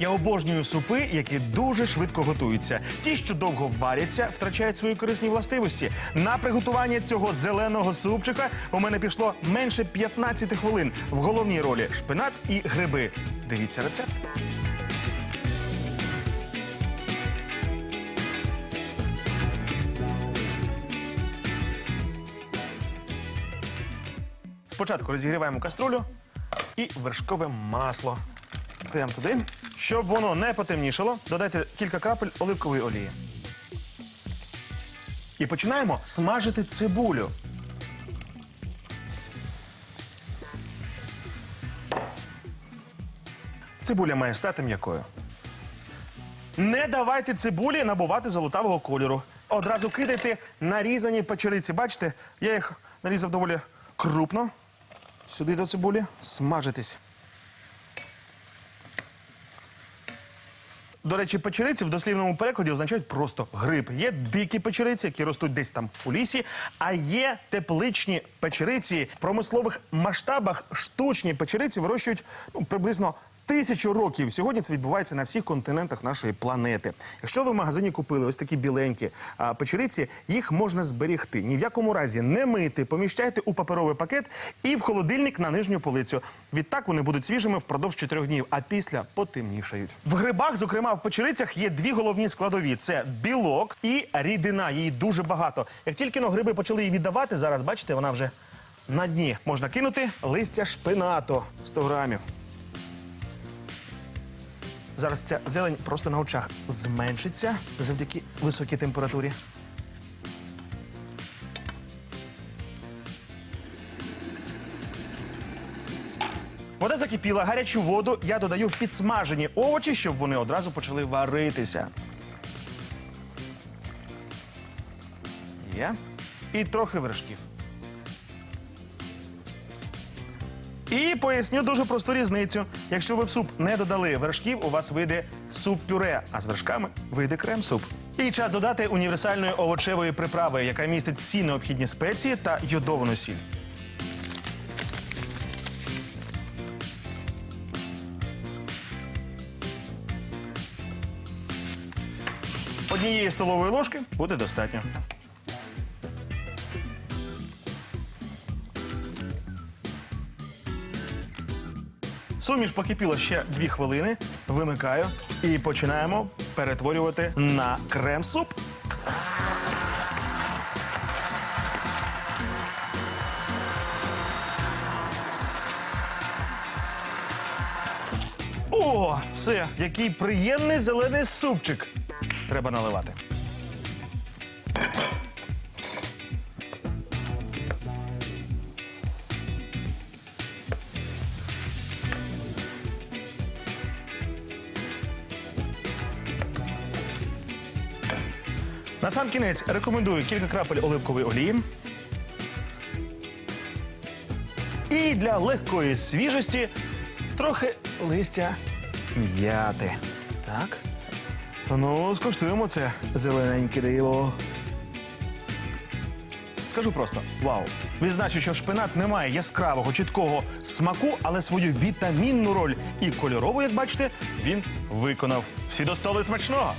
Я обожнюю супи, які дуже швидко готуються. Ті, що довго варяться, втрачають свої корисні властивості. На приготування цього зеленого супчика у мене пішло менше 15 хвилин. В головній ролі шпинат і гриби. Дивіться рецепт. Спочатку розігріваємо каструлю і вершкове масло. Прямо туди. Щоб воно не потемнішало, додайте кілька крапель оливкової олії. І починаємо смажити цибулю. Цибуля має стати м'якою. Не давайте цибулі набувати золотавого кольору. Одразу кидайте нарізані печериці. Бачите, я їх нарізав доволі крупно. Сюди до цибулі смажитись. До речі, печериці в дослівному перекладі означають просто гриб. Є дикі печериці, які ростуть десь там у лісі, а є тепличні печериці. В промислових масштабах штучні печериці вирощують ну, приблизно тисячу років. Сьогодні це відбувається на всіх континентах нашої планети. Якщо ви в магазині купили ось такі біленькі печериці, їх можна зберігти. Ні в якому разі не мити, поміщайте у паперовий пакет і в холодильник на нижню полицю. Відтак вони будуть свіжими впродовж 4 днів, а після потемнішають. В грибах, зокрема в печерицях, є дві головні складові: це білок і рідина. Її дуже багато. Як тільки но гриби почали її віддавати, зараз бачите, вона вже на дні. Можна кинути листя шпинату 100 грамів. Зараз ця зелень просто на очах зменшиться завдяки високій температурі. Вода закипіла, гарячу воду я додаю в підсмажені овочі, щоб вони одразу почали варитися. Є. І трохи вершків. І поясню дуже просту різницю. Якщо ви в суп не додали вершків, у вас вийде суп-пюре, а з вершками вийде крем-суп. І час додати універсальної овочевої приправи, яка містить всі необхідні спеції та йодовану сіль. Однієї столової ложки буде достатньо. Суміш покипіла ще дві хвилини. Вимикаю і починаємо перетворювати на крем-суп. О, все, який приємний зелений супчик. Треба наливати. На сам кінець рекомендую кілька крапель оливкової олії. І для легкої свіжості трохи листя м'яти. Так. Ну, скуштуємо це зелененьке диво. Скажу просто вау. Відзначу, що шпинат не має яскравого, чіткого смаку, але свою вітамінну роль і кольорову, як бачите, він виконав. Всі до столу смачного.